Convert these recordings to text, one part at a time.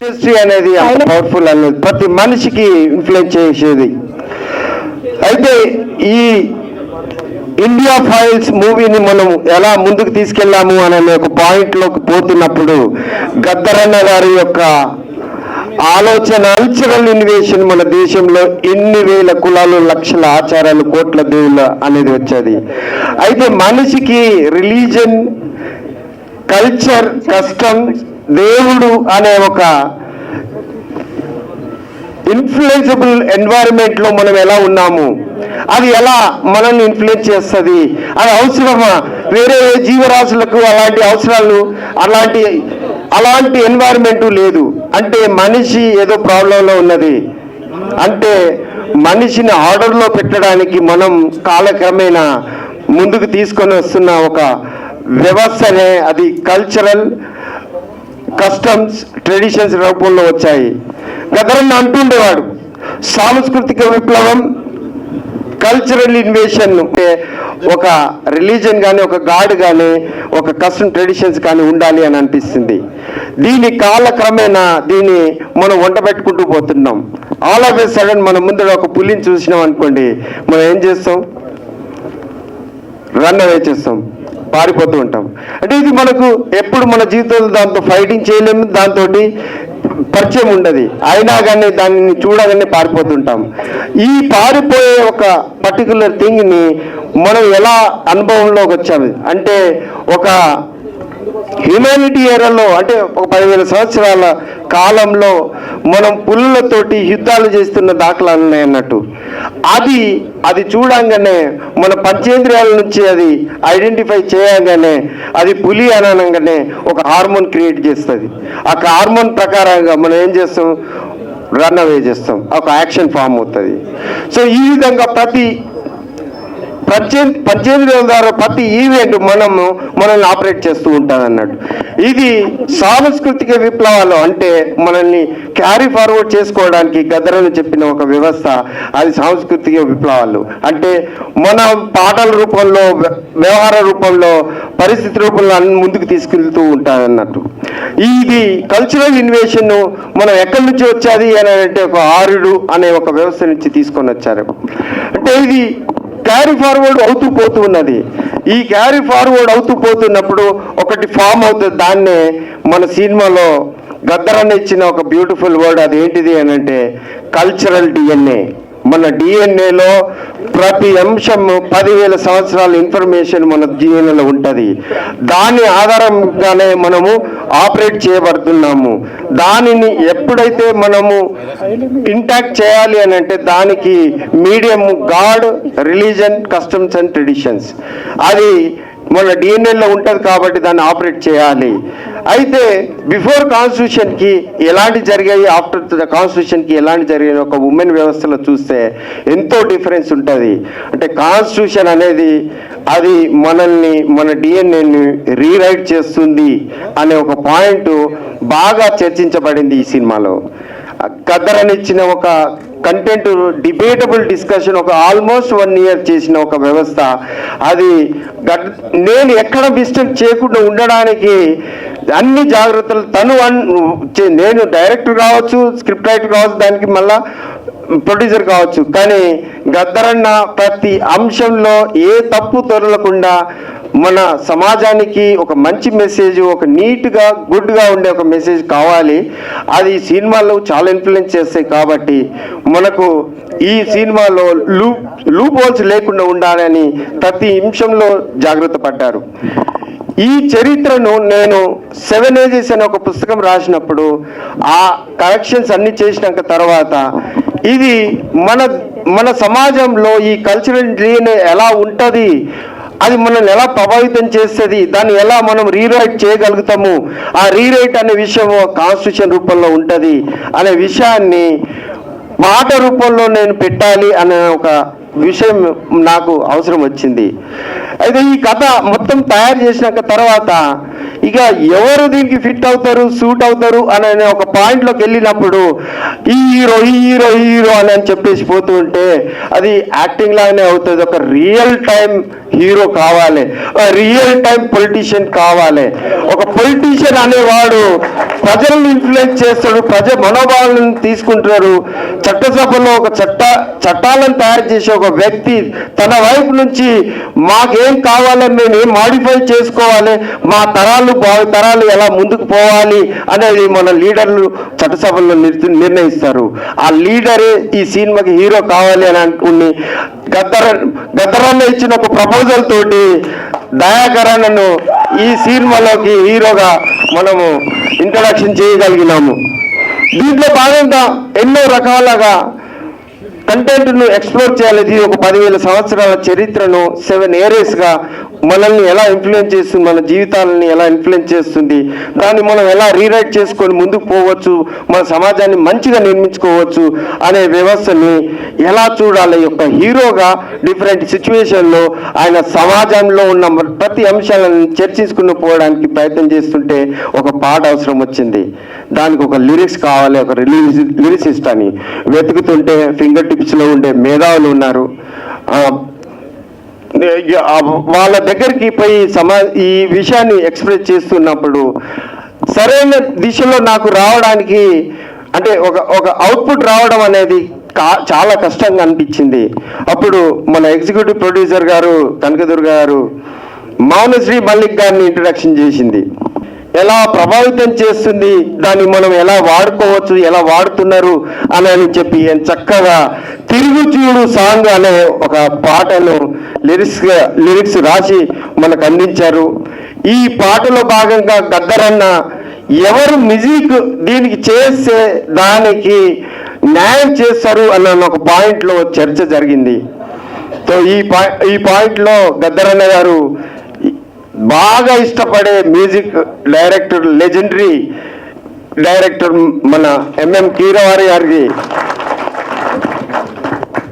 Industry అనేది అంత powerful అనేది ప్రతి మనిషికి ఇన్ఫ్లుయెన్స్ చేసేది. అయితే ఈ ఇండియా ఫైల్స్ మూవీని మనం ఎలా ముందుకు తీసుకెళ్ళాము అనే ఒక పాయింట్లోకి పోతున్నప్పుడు గద్దరన్న గారి యొక్క ఆలోచన కల్చరల్ ఇన్వేషన్ మన దేశంలో ఎన్ని వేల కులాలు లక్షల ఆచారాలు కోట్ల దేవుళ్ళ అనేది వచ్చేది. అయితే మనిషికి రిలీజన్ కల్చర్ కస్టమ్ దేవుడు అనే ఒక ఇన్ఫ్లుయెన్సిబుల్ ఎన్వైరన్మెంట్లో మనం ఎలా ఉన్నాము? అది ఎలా మనల్ని ఇన్ఫ్లుయెన్స్ చేస్తుంది? అది అవసరమా? వేరే జీవరాశులకు అలాంటి అవసరాలు అలాంటి అలాంటి ఎన్వైరన్మెంట్ లేదు. అంటే మనిషి ఏదో ప్రాబ్లంలో ఉన్నది. అంటే మనిషిని ఆర్డర్లో పెట్టడానికి మనం కాలక్రమేణా ముందుకు తీసుకొని వస్తున్న ఒక వ్యవస్థనే అది కల్చరల్ కస్టమ్స్ ట్రెడిషన్స్ రూపంలో వచ్చాయి. గదరన్న అంటుండేవాడు సాంస్కృతిక విప్లవం కల్చరల్ ఇన్వేషన్ అంటే ఒక రిలీజన్ కానీ ఒక గాడ్ కానీ ఒక కస్టమ్ ట్రెడిషన్స్ కానీ ఉండాలి అని అనిపిస్తుంది. దీని కాలక్రమేణా దీన్ని మనం వంట పెట్టుకుంటూ పోతున్నాం. ఆల్ ఆఫ్ ఎ సడన్ మన ముందర ఒక పులిని చూసినాం అనుకోండి మనం ఏం చేస్తాం? రన్ అవే చేస్తాం. పారిపోతూ ఉంటాం. అంటే ఇది మనకు ఎప్పుడు మన జీవితంలో దాంతో ఫైటింగ్ చేయలేము దాంతో పరిచయం ఉండదు. అయినా కానీ దాన్ని చూడగానే పారిపోతుంటాం ఈ పారిపోయే ఒక పర్టికులర్ థింగ్ని మనం ఎలా అనుభవంలోకి వచ్చాము? అంటే ఒక హ్యుమానిటీ ఎరలో అంటే ఒక పదివేల సంవత్సరాల కాలంలో మనం పుల్లతోటి యుద్ధాలు చేస్తున్న దాఖలాలు ఉన్నాయి అన్నట్టు. అది అది చూడంగానే మన పంచేంద్రియాల నుంచి అది ఐడెంటిఫై చేయగానే అది పులి అనగానే ఒక హార్మోన్ క్రియేట్ చేస్తుంది. ఆ హార్మోన్ ప్రకారంగా మనం ఏం చేస్తాం? రన్ అవే చేస్తాం. ఒక యాక్షన్ ఫామ్ అవుతుంది. సో ఈ విధంగా ప్రతి పద్దెనిమిది పద్దెనిమిది ద్వారా ప్రతి ఈవెంట్ మనము మనల్ని ఆపరేట్ చేస్తూ ఉంటుంది అన్నట్టు ఇది సాంస్కృతిక విప్లవాలు అంటే మనల్ని క్యారీ ఫార్వర్డ్ చేసుకోవడానికి గద్దరని చెప్పిన ఒక వ్యవస్థ అది సాంస్కృతిక విప్లవాలు. అంటే మన పాటల రూపంలో వ్యవహార రూపంలో పరిస్థితి రూపంలో అన్ని ముందుకు తీసుకెళ్తూ ఉంటారు అన్నట్టు ఇది కల్చరల్ ఇన్వేషన్ మనం ఎక్కడి నుంచి వచ్చేది అని అంటే ఒక ఆరుడు అనే ఒక వ్యవస్థ నుంచి తీసుకొని వచ్చారు. అంటే ఇది క్యారీ ఫార్వర్డ్ అవుతూ పోతూ ఉన్నది. ఈ క్యారీ ఫార్వర్డ్ అవుతూ పోతున్నప్పుడు ఒకటి ఫామ్ అవుతుంది. దాన్నే మన సినిమాలో గద్దరాన్ని ఇచ్చిన ఒక బ్యూటిఫుల్ వర్డ్ అది ఏంటిది అని అంటే కల్చరల్ డిఎన్ఏ మన డిఎన్ఏలో ప్రతి అంశం పదివేల సంవత్సరాల ఇన్ఫర్మేషన్ మన డిఎన్ఏలో ఉంటుంది. దాని ఆధారంగానే మనము ఆపరేట్ చేయబడుతున్నాము. దానిని ఎప్పుడైతే మనము ఇంటాక్ట్ చేయాలి అని అంటే దానికి medium god religion customs and traditions. అది మన డిఎన్ఏలో ఉంటుంది కాబట్టి దాన్ని ఆపరేట్ చేయాలి. అయితే బిఫోర్ కాన్స్టిట్యూషన్కి ఎలాంటి జరిగాయి ఆఫ్టర్ ద కాన్స్టిట్యూషన్కి ఎలాంటి జరిగాయి ఒక ఉమెన్ వ్యవస్థలో చూస్తే ఎంతో డిఫరెన్స్ ఉంటుంది. అంటే కాన్స్టిట్యూషన్ అనేది అది మనల్ని మన డిఎన్ఏని రీరైట్ చేస్తుంది అనే ఒక పాయింట్ బాగా చర్చించబడింది ఈ సినిమాలో. గద్దరని ఇచ్చిన ఒక కంటెంట్ డిబేటబుల్ డిస్కషన్ ఒక ఆల్మోస్ట్ వన్ ఇయర్ చేసిన ఒక వ్యవస్థ. అది నేను ఎక్కడ మిస్టేక్ చేయకుండా ఉండడానికి అన్ని జాగ్రత్తలు తను నేను డైరెక్టర్ కావచ్చు స్క్రిప్ట్ రైటర్ కావచ్చు దానికి మళ్ళా ప్రొడ్యూసర్ కావచ్చు. కానీ గద్దరన్న ప్రతి అంశంలో ఏ తప్పు తొరలకుండా మన సమాజానికి ఒక మంచి మెసేజ్ ఒక నీట్గా గుడ్గా ఉండే ఒక మెసేజ్ కావాలి. అది సినిమాలో చాలా ఇన్ఫ్లుయెన్స్ చేస్తాయి కాబట్టి మనకు ఈ సినిమాలో లూ లూప్ హోల్స్ లేకుండా ఉండాలని ప్రతి నిమిషంలో జాగ్రత్త పడ్డారు. ఈ చరిత్రను నేను సెవెన్ ఏజెస్ అనే ఒక పుస్తకం రాసినప్పుడు ఆ కరెక్షన్స్ అన్ని చేసినాక తర్వాత ఇది మన మన సమాజంలో ఈ కల్చరల్ డ్రీన్ ఎలా ఉంటుంది అది మనల్ని ఎలా ప్రభావితం చేస్తుంది దాన్ని ఎలా మనం రీరైట్ చేయగలుగుతాము? ఆ రీరైట్ అనే విషయం కాన్స్టిట్యూషన్ రూపంలో ఉంటుంది. అనే విషయాన్ని మాట రూపంలో నేను పెట్టాలి అనే ఒక విషయం నాకు అవసరం వచ్చింది. అయితే ఈ కథ మొత్తం తయారు చేసినాక తర్వాత ఇక ఎవరు దీనికి ఫిట్ అవుతారు సూట్ అవుతారు అనే ఒక పాయింట్లోకి వెళ్ళినప్పుడు ఈ హీరో ఈ హీరో ఈ హీరో అని అని చెప్పేసి పోతూ ఉంటే అది యాక్టింగ్ లాగానే అవుతుంది. ఒక రియల్ టైం హీరో కావాలి. రియల్ టైం పొలిటీషియన్ కావాలి. ఒక పొలిటీషియన్ అనేవాడు ప్రజలను ఇన్ఫ్లుయెన్స్ చేస్తాడు ప్రజ మనోభావాలను తీసుకుంటున్నారు చట్టసభలో ఒక చట్ట చట్టాలను తయారు చేసే ఒక వ్యక్తి తన వైపు నుంచి మాకేం కావాలి మేము ఏం మాడిఫై చేసుకోవాలి మా తరాలు భావి తరాలు ఎలా ముందుకు పోవాలి అనేది మన లీడర్లు చట్టసభలో నిర్- నిర్ణయిస్తారు. ఆ లీడరే ఈ సినిమాకి హీరో కావాలి అని అనుకుని గద్దర గద్దరాన్న ఇచ్చిన ఒక ప్రపోజల్ తోటి దయాకరణను ఈ సినిమాలోకి హీరోగా మనము ఇంట్రడక్షన్ చేయగలిగినాము. దీంట్లో భాగంగా ఎన్నో రకాలుగా కంటెంట్ను ఎక్స్ప్లోర్ చేయాలి ఇది ఒక పదివేల సంవత్సరాల చరిత్రను సెవెన్ ఏరియస్గా మనల్ని ఎలా ఇన్ఫ్లుయెన్స్ చేస్తుంది మన జీవితాలని ఎలా ఇన్ఫ్లుయెన్స్ చేస్తుంది దాన్ని మనం ఎలా రీరైట్ చేసుకొని ముందుకు పోవచ్చు మన సమాజాన్ని మంచిగా నిర్మించుకోవచ్చు అనే వ్యవస్థని ఎలా చూడాలి యొక్క హీరోగా డిఫరెంట్ సిచ్యువేషన్లో ఆయన సమాజంలో ఉన్న ప్రతి అంశాలను చర్చించుకుని పోవడానికి ప్రయత్నం చేస్తుంటే ఒక పాట అవసరం వచ్చింది. దానికి ఒక లిరిక్స్ కావాలి ఒక రిలీజ్ లిరిసిస్ట్ అని. వెతుకుతుంటే ఫింగర్ టిప్స్లో ఉండే మేధావులు ఉన్నారు. వాళ్ళ దగ్గరికి పోయి సమా ఈ విషయాన్ని ఎక్స్ప్రెస్ చేస్తున్నప్పుడు సరైన దిశలో నాకు రావడానికి అంటే ఒక ఒక అవుట్పుట్ రావడం అనేది కా- చాలా కష్టంగా అనిపించింది. అప్పుడు మన ఎగ్జిక్యూటివ్ ప్రొడ్యూసర్ గారు కనకదుర్గ గారు మౌనశ్రీ మల్లిక్ గారిని ఇంట్రడక్షన్ చేసింది. ఎలా ప్రభావితం చేస్తుంది దాన్ని మనం ఎలా వాడుకోవచ్చు ఎలా వాడుతున్నారు అని అని చెప్పి చక్కగా తిరుగుచూడు సాంగ్ అనే ఒక పాటను లిరిక్స్ లిరిక్స్ రాసి మనకు అందించారు. ఈ పాటలో భాగంగా గద్దరన్న ఎవరు మ్యూజిక్ దీనికి చేస్తే దానికి న్యాయం చేస్తారు అన్న ఒక పాయింట్లో చర్చ జరిగింది. సో ఈ పాయి ఈ పాయింట్లో గద్దరన్న గారు బాగా ఇష్టపడే మ్యూజిక్ డైరెక్టర్ లెజెండరీ డైరెక్టర్ మన ఎంఎం కీరవారి గారికి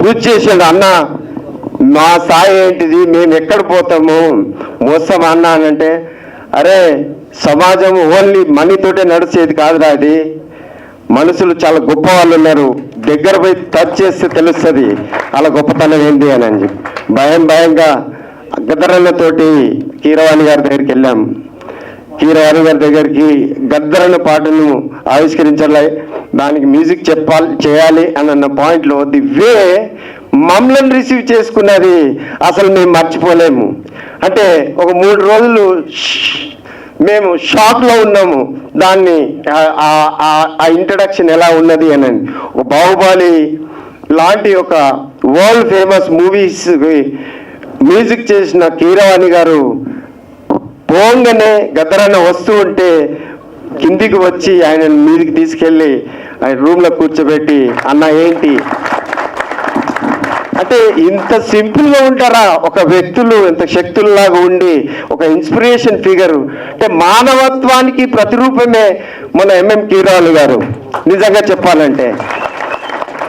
పూజ చేసాడు అన్న మా స్థాయి ఏంటిది? మేము ఎక్కడ పోతాము? మోసం అన్న అని అంటే అరే సమాజం ఓన్లీ మనీతోటే నడిచేది కాదురా అది మనుషులు చాలా గొప్ప వాళ్ళు ఉన్నారు. దగ్గర పోయి టచ్ చేస్తే తెలుస్తుంది. అలా గొప్పతనం ఏంటి అని అని చెప్పి. భయం భయంగా గద్దరన్నతోటి కీరవాణి గారి దగ్గరికి వెళ్ళాం. కీరవాణి గారి దగ్గరికి గద్దరన్న పాటను ఆవిష్కరించాలి. దానికి మ్యూజిక్ చెప్పాలి చేయాలి అని అన్న పాయింట్లో ది వే మమ్మల్ని రిసీవ్ చేసుకున్నది అసలు మేము మర్చిపోలేము. అంటే ఒక మూడు రోజులు మేము షాక్లో ఉన్నాము. దాన్ని ఆ- ఆ- ఇంట్రడక్షన్ ఎలా ఉన్నది అని. బాహుబలి లాంటి ఒక వరల్డ్ ఫేమస్ మూవీస్కి మ్యూజిక్ చేసిన కీరవాణి గారు పోంగానే గద్దరన్న వస్తూ ఉంటే కిందికి వచ్చి ఆయన మీదికి తీసుకెళ్ళి ఆయన రూమ్లో కూర్చోబెట్టి అన్న ఏంటి? అంటే ఇంత సింపుల్గా ఉంటారా? ఒక వ్యక్తులు ఇంత శక్తుల్లాగా ఉండి ఒక ఇన్స్పిరేషన్ ఫిగర్. అంటే మానవత్వానికి ప్రతిరూపమే మన ఎంఎం కీరాలు గారు. నిజంగా చెప్పాలంటే.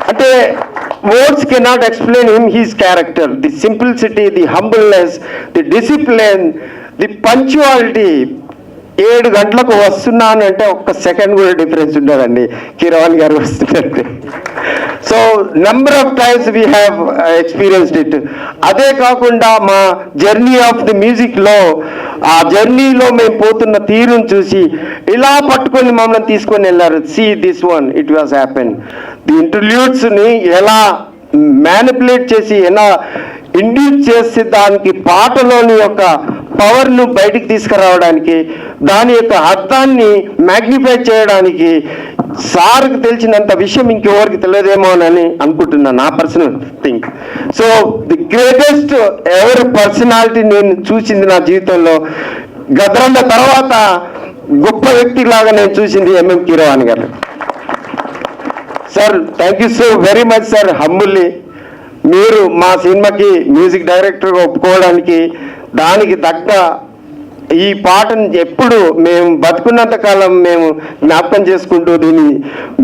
అంటే words cannot explain him his character the simplicity the humbleness the discipline the punctuality ఏడు గంటలకు వస్తున్నాను అంటే ఒక్క సెకండ్ కూడా డిఫరెన్స్ ఉండదండి. కిరవాణి గారు వస్తున్నట్టు so number of times we have experienced it అదే కాకుండా మా జర్నీ ఆఫ్ ది మ్యూజిక్లో ఆ జర్నీలో మేము పోతున్న తీరును చూసి ఇలా పట్టుకొని మమ్మల్ని తీసుకొని వెళ్ళారు. See this one it was happen ఇంటర్ల్యూట్స్ని ఎలా మ్యానిపులేట్ చేసి ఎలా ఇండ్యూస్ చేసి దానికి పాటలోని యొక్క పవర్ను బయటికి తీసుకురావడానికి దాని యొక్క అర్థాన్ని మ్యాగ్నిఫై చేయడానికి సార్కి తెలిసినంత విషయం ఇంకెవరికి తెలియదేమోనని అనుకుంటున్నాను నా personal think so the greatest ఎవరి పర్సనాలిటీ నేను చూసింది నా జీవితంలో గద్రన్న తర్వాత గొప్ప వ్యక్తి లాగా నేను చూసింది ఎంఎం కీరవాణి గారు. Sir thank you so very much sir humbly మీరు మా సినిమాకి మ్యూజిక్ డైరెక్టర్గా ఒప్పుకోవడానికి దానికి తగ్గ ఈ పాటను ఎప్పుడు మేము బతుకున్నంత కాలం మేము జ్ఞాపకం చేసుకుంటూ దీన్ని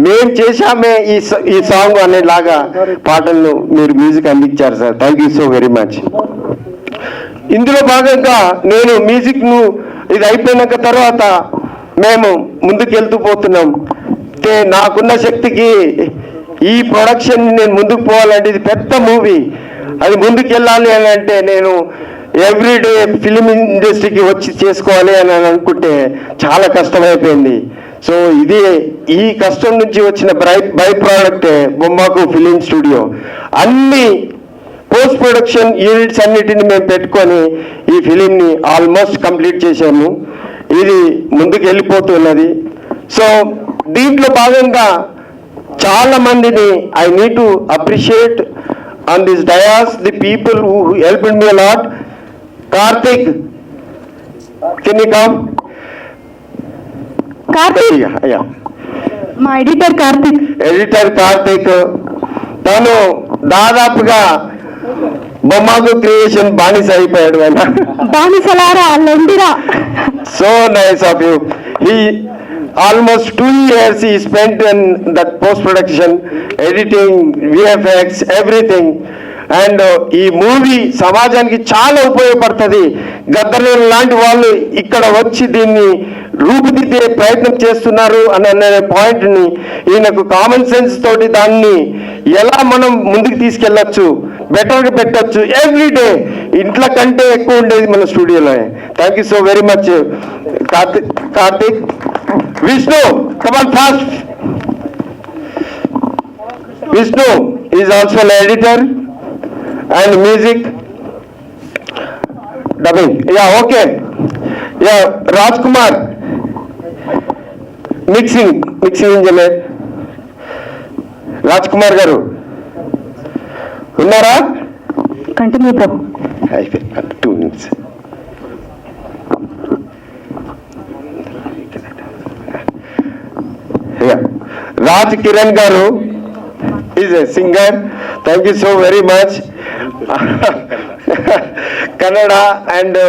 మేము చేశామే ఈ ఈ సాంగ్ అనేలాగా పాటలను మీరు మ్యూజిక్ అందించారు sir thank you so very much ఇందులో భాగంగా నేను మ్యూజిక్ను ఇది అయిపోయినాక తర్వాత మేము ముందుకు వెళ్తూ పోతున్నాం. అంటే నాకున్న శక్తికి ఈ ప్రొడక్షన్ నేను ముందుకు పోవాలంటే ఇది పెద్ద మూవీ అది ముందుకు వెళ్ళాలి అని అంటే నేను ఎవ్రీడే ఫిలిం ఇండస్ట్రీకి వచ్చి చేసుకోవాలి అని అనుకుంటే చాలా కష్టమైపోయింది. సో ఇది ఈ కష్టం నుంచి వచ్చిన బ్రై బై ప్రోడక్టే బొమ్మకు ఫిలిం స్టూడియో అన్ని పోస్ట్ ప్రొడక్షన్ యూనిట్స్ అన్నిటిని మేము పెట్టుకొని ఈ ఫిలింని ఆల్మోస్ట్ కంప్లీట్ చేశాము. ఇది ముందుకు వెళ్ళిపోతున్నది సో దీంట్లో భాగంగా చాలా మందిని I need to appreciate on this dais the people who help me lot Karthik can you come Karthik మా ఎడిటర్ కార్తీక్ ఎడిటర్ కార్తిక్ తను దాదాపుగా బొమ్మకు క్రియేషన్ బానిస అయిపోయాడు ఆయన. బానిసలారా లొండిరా. So nice of you he almost two years ఈ spend in that post production editing VFX everything and ఈ మూవీ సమాజానికి చాలా ఉపయోగపడుతుంది. గద్దర్ లాంటి వాళ్ళు ఇక్కడ వచ్చి దీన్ని రూపుదిద్దే ప్రయత్నం చేస్తున్నారు అని అనే పాయింట్ని ఈయనకు కామన్ సెన్స్ తోటి దాన్ని ఎలా మనం ముందుకు తీసుకెళ్ళచ్చు బెటర్గా పెట్టచ్చు ఎవ్రీ డే ఇంట్లో కంటే ఎక్కువ ఉండేది మన స్టూడియోలో thank you so very much Karthik Karthik. Vishnu come on fast Vishnu is also editor and music dubbing yeah okay yeah Raj Kumar mixing mixing engineer Raj Kumar గారు ఉన్నారా కంటిన్యూ బ్రో అయిపోయింది two minutes Raj Kiran గారు is a singer. Thank you so very much Kannada and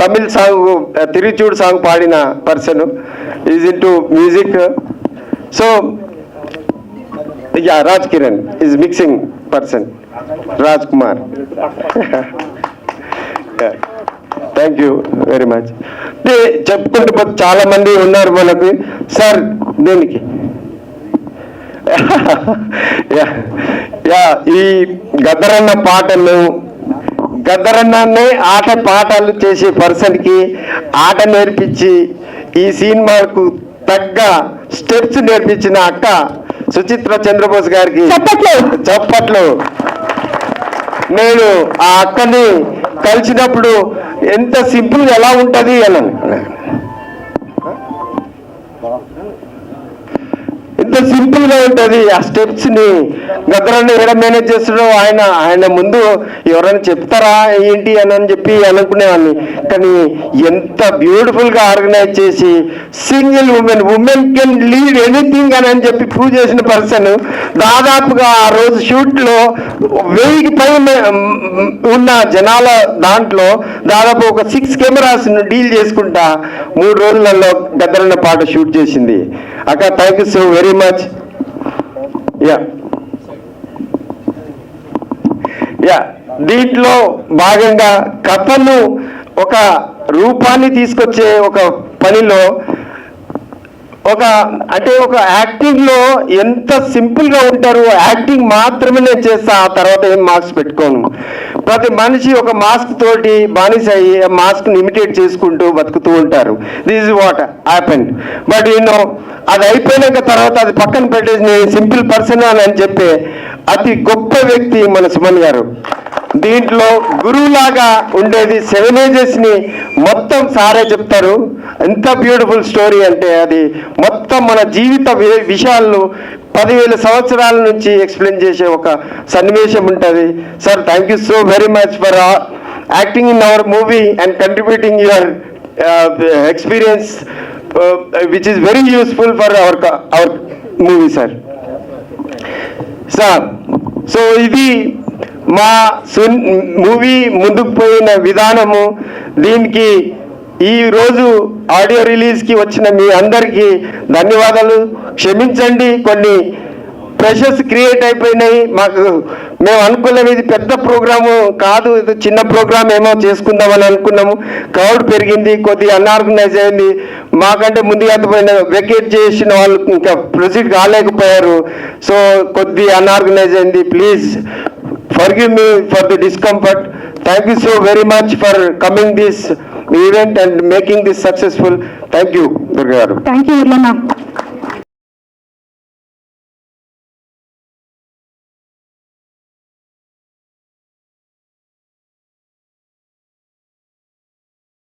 Tamil song తిరిచూడు song పాడిన person. Is into music so yeah Raj Kiran is mixing person Raj Kumar. Thank you very much చెప్పుకుంటూ చాలా మంది ఉన్నారు మనకి sir దేనికి? Yeah yeah ఈ గద్దరన్న పాటలు గద్దరన్ననే ఆట పాఠాలు చేసే పర్సన్కి ఆట నేర్పించి ఈ సినిమాకు తగ్గ స్టెప్స్ నేర్పించిన అక్క సుచిత్ర చంద్రబోస్ గారికి. చప్పట్లు నేను ఆ అక్కని కలిసినప్పుడు ఎంత సింపుల్ ఎలా ఉంటది అని ఎంత సింపుల్గా ఉంటది. ఆ స్టెప్స్ని గద్దరన్న ఎలా మేనేజ్ చేస్తాడో ఆయన ఆయన ముందు ఎవరైనా చెప్తారా ఏంటి అని అని చెప్పి అనుకునేవాడిని. కానీ ఎంత బ్యూటిఫుల్గా ఆర్గనైజ్ చేసి single women women can lead anything అని అని చెప్పి ప్రూవ్ చేసిన పర్సన్ దాదాపుగా ఆ రోజు షూట్లో వెయ్యికి పైన ఉన్న జనాల దాంట్లో దాదాపు ఒక సిక్స్ కెమెరాస్ డీల్ చేసుకుంటా మూడు రోజులలో గద్దరన్న పాట షూట్ చేసింది. అక్క thank you so very much yeah yeah దీంట్లో భాగంగా కథను ఒక రూపాన్ని తీసుకొచ్చే ఒక పనిలో ఒక అంటే ఒక యాక్టింగ్లో ఎంత సింపుల్గా ఉంటారు యాక్టింగ్ మాత్రమే నేను చేస్తా ఆ తర్వాత ఏం మార్క్స్ పెట్టుకోను. ప్రతి మనిషి ఒక మాస్క్ తోటి బానిస అయ్యి ఆ మాస్క్ ఇమిటేట్ చేసుకుంటూ బతుకుతూ ఉంటారు. This is what happen but you know అది అయిపోయినాక తర్వాత అది పక్కన పెట్టేసి నేను సింపుల్ పర్సన్ అని చెప్పే అతి గొప్ప వ్యక్తి మన సుమన్ గారు. దీంట్లో గురువులాగా ఉండేది సెవెన్ ఏజెస్ని మొత్తం సారే చెప్తారు. ఎంత బ్యూటిఫుల్ స్టోరీ అంటే అది మొత్తం మన జీవిత విషయాలను పదివేల సంవత్సరాల నుంచి ఎక్స్ప్లెయిన్ చేసే ఒక సన్నివేశం ఉంటుంది. Sir thank you so very much for acting in our movie and contributing your experience which is very useful for our our movie sir sir so ఇది మా సున్ మూవీ ముందుకు పోయిన విధానము దీనికి ఈ రోజు ఆడియో రిలీజ్కి వచ్చిన మీ అందరికీ ధన్యవాదాలు. క్షమించండి కొన్ని ప్రెషర్స్ క్రియేట్ అయిపోయినాయి. మాకు మేము అనుకున్నాం ఇది పెద్ద ప్రోగ్రాము కాదు ఇది చిన్న ప్రోగ్రామ్ ఏమో చేసుకుందామని అనుకున్నాము. క్రౌడ్ పెరిగింది కొద్దిగా అన్ఆర్గనైజ్ అయింది. మాకంటే ముందుగా పోయిన వెకేట్ చేసిన వాళ్ళు ఇంకా ప్రొసీడ్ కాలేకపోయారు. సో కొద్ది అన్ఆర్గనైజ్ అయింది. Please forgive me for the discomfort. Thank you so very much for coming this event and making this successful. Thank you. Thank you, Urlana.